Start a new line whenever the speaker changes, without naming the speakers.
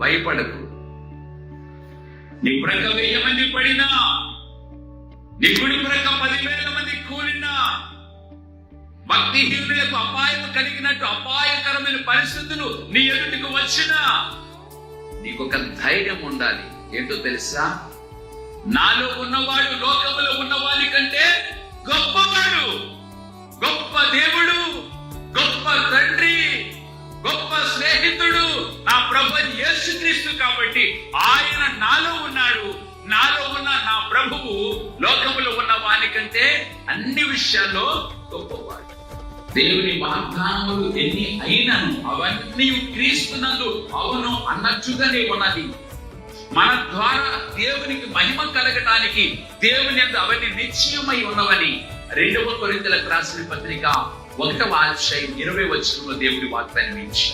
భయపడకు. నీ ప్రక్క వెయ్యి మంది పడినా నీ కుడి ప్రక్క పదివేల మంది కూలినా భక్తిహీనులకు అపాయం కలిగినట్టు అపాయకరమైన పరిస్థితులు నీ ఎదుటికి వచ్చినా నీకు ఒక ధైర్యం ఉండాలి. ఏంటో తెలుసా? నాలో ఉన్నవాడు లోకంలో ఉన్న యేసుక్రీస్తు కాబట్టి ఆయన నాలో ఉన్నాడు. నాలో ఉన్న నా ప్రభువు లోకములో ఉన్న వాని కంటే అన్ని విషయాల్లో గొప్పవాడు. దేవుని వాగ్దానములు ఎన్ని అయినను అవన్నీ క్రీస్తునందు అవును అన్నచ్చుగానే ఉన్నది. మన ద్వారా దేవునికి మహిమ కలగటానికి దేవుని అందు అవన్నీ నిశ్చయమై ఉన్నవని రెండవ కొరింతలకు రాసిన పత్రిక ఒకటవ అధ్యాయం ఇరవై వచ్చిన దేవుడి వాగ్దానం ఇచ్చి